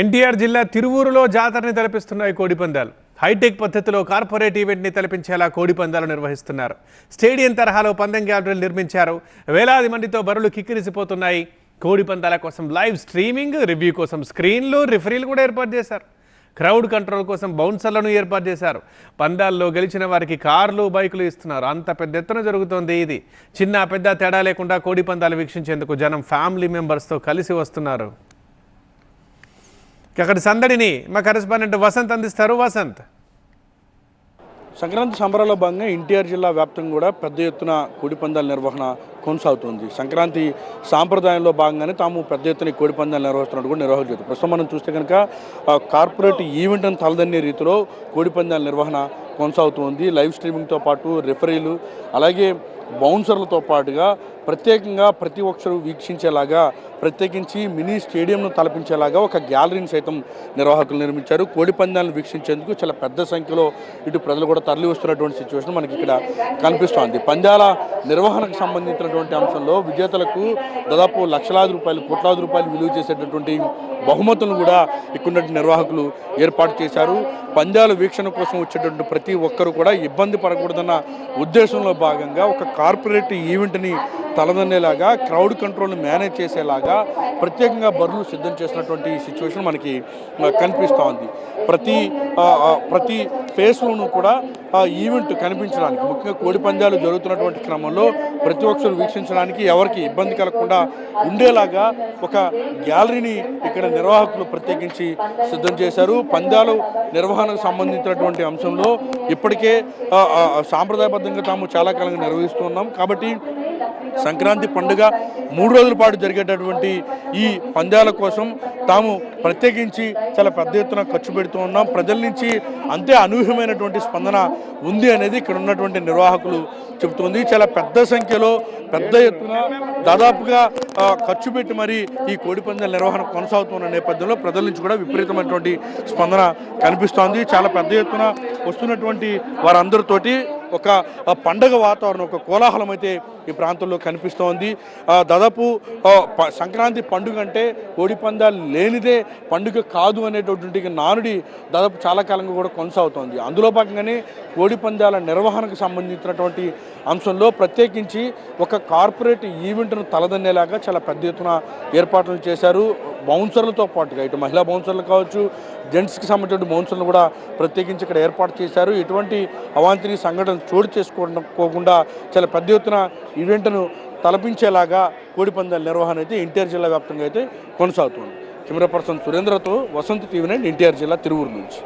ఎన్టీఆర్ జిల్లా తిరువూరులో జాతరని తలపిస్తున్నాయి కోడిపందాలు హైటెక్ పద్ధతిలో కార్పొరేట్ ఈవెంట్ని తలపించేలా కోడిపందాలు నిర్వహిస్తున్నారు. స్టేడియం తరహాలో పందెం గ్యాలరీలు నిర్మించారు. వేలాది మందితో బరులు కిక్కిరిసిపోతున్నాయి. కోడిపందాల కోసం లైవ్ స్ట్రీమింగ్ రివ్యూ కోసం స్క్రీన్లు రిఫరీలు కూడా ఏర్పాటు చేశారు. క్రౌడ్ కంట్రోల్ కోసం బౌన్సర్లను ఏర్పాటు చేశారు. పందాల్లో గెలిచిన వారికి కార్లు బైకులు ఇస్తున్నారు. అంత పెద్ద ఎత్తున జరుగుతోంది ఇది. చిన్న పెద్ద తేడా లేకుండా కోడి పందాలు వీక్షించేందుకు జనం ఫ్యామిలీ మెంబర్స్తో కలిసి వస్తున్నారు. అక్కడి సందడిని మా కరెస్పాండెంట్ వసంత్ అందిస్తారు. వసంత్. సంక్రాంతి సంబరాల్లో భాగంగా ఎన్టీఆర్ జిల్లా వ్యాప్తంగా కూడా పెద్ద ఎత్తున కోడిపందాల నిర్వహణ కొనసాగుతుంది. సంక్రాంతి సాంప్రదాయంలో భాగంగానే తాము పెద్ద ఎత్తున కోడిపందాలు కోడి పందాలు నిర్వహిస్తున్నట్టు కూడా నిర్వహించారు ప్రస్తుతం మనం చూస్తే కనుక కార్పొరేట్ ఈవెంట్ అని తలదన్నే రీతిలో కోడి పందాల నిర్వహణ కొనసాగుతుంది. లైవ్ స్ట్రీమింగ్తో పాటు రిఫరీలు అలాగే బౌన్సర్లతో పాటుగా ప్రత్యేకంగా ప్రతి ఒక్కరు వీక్షించేలాగా ప్రత్యేకించి మినీ స్టేడియంను తలపించేలాగా ఒక గ్యాలరీని సైతం నిర్వాహకులు నిర్మించారు. కోడి పందాలను వీక్షించేందుకు చాలా పెద్ద సంఖ్యలో ఇటు ప్రజలు కూడా తరలి వస్తున్నటువంటి సిచ్యువేషన్ మనకి ఇక్కడ కనిపిస్తోంది. పందాల నిర్వహణకు సంబంధించినటువంటి అంశంలో విజేతలకు దాదాపు లక్షలాది రూపాయలు కోట్లాది రూపాయలు విలువ చేసేటటువంటి బహుమతులను కూడా ఇక్కడ నిర్వాహకులు ఏర్పాటు చేశారు. పందాల వీక్షణ కోసం వచ్చేటువంటి ప్రతి ఒక్కరు కూడా ఇబ్బంది పడకూడదన్న ఉద్దేశంలో భాగంగా ఒక కార్పొరేట్ ఈవెంట్ని తలదన్నేలాగా క్రౌడ్ కంట్రోల్ని మేనేజ్ చేసేలాగా ప్రత్యేకంగా బరులు సిద్ధం చేసినటువంటి సిచ్యువేషన్ మనకి కనిపిస్తూ ఉంది. ప్రతి ప్రతి ఫేస్లోనూ కూడా ఈవెంట్ కనిపించడానికి ముఖ్యంగా కోడి పందాలు జరుగుతున్నటువంటి క్రమంలో ప్రతి ఒక్కరు వీక్షించడానికి ఎవరికి ఇబ్బంది కలగకుండా ఉండేలాగా ఒక గ్యాలరీని ఇక్కడ నిర్వాహకులు ప్రత్యేకించి సిద్ధం చేశారు. పందాలు నిర్వహణకు సంబంధించినటువంటి అంశంలో ఇప్పటికే సాంప్రదాయబద్ధంగా తాము చాలా కాలంగా నిర్వహిస్తున్నాం కాబట్టి సంక్రాంతి పండుగ మూడు రోజుల పాటు జరిగేటటువంటి ఈ పందాల కోసం తాము ప్రత్యేకించి చాలా పెద్ద ఎత్తున ఖర్చు పెడుతూ ఉన్నాం. ప్రజల నుంచి అంతే అనూహ్యమైనటువంటి స్పందన ఉంది అనేది ఇక్కడ ఉన్నటువంటి నిర్వాహకులు చెబుతుంది. చాలా పెద్ద సంఖ్యలో పెద్ద ఎత్తున దాదాపుగా ఖర్చు పెట్టి మరి ఈ కోడి పందాల నిర్వహణ కొనసాగుతున్న నేపథ్యంలో ప్రజల నుంచి కూడా విపరీతమైనటువంటి స్పందన కనిపిస్తోంది. చాలా పెద్ద ఎత్తున వస్తున్నటువంటి వారందరితోటి ఒక పండగ వాతావరణం ఒక కోలాహలం అయితే ఈ ప్రాంతంలో కనిపిస్తోంది. దాదాపు సంక్రాంతి పండుగ అంటే ఓడిపందాలు లేనిదే పండుగ కాదు అనేటటువంటి నానుడి దాదాపు చాలా కాలంగా కూడా కొనసాగుతోంది. అందులో భాగంగానే ఓడిపందాల నిర్వహణకు సంబంధించినటువంటి అంశంలో ప్రత్యేకించి ఒక కార్పొరేట్ ఈవెంట్ను తలదన్నేలాగా చాలా పెద్ద ఎత్తున ఏర్పాట్లు చేశారు. బౌన్సర్లతో పాటుగా ఇటు మహిళా బౌన్సర్లు కావచ్చు జెంట్స్కి సంబంధించిన బౌన్సర్లు కూడా ప్రత్యేకించి ఇక్కడ ఏర్పాటు చేశారు. ఎటువంటి అవాంతిని సంఘటన చోటు చేసుకోకుండా చాలా పెద్ద ఎత్తున ఈవెంట్ను తలపించేలాగా కోడిపందాల నిర్వహణ అయితే ఎన్టీఆర్ జిల్లా వ్యాప్తంగా అయితే కొనసాగుతుంది. కెమెరా పర్సన్ సురేంద్రతో వసంత్ టీవీ నైన్ ఎన్టీఆర్ జిల్లా తిరువురు నుంచి.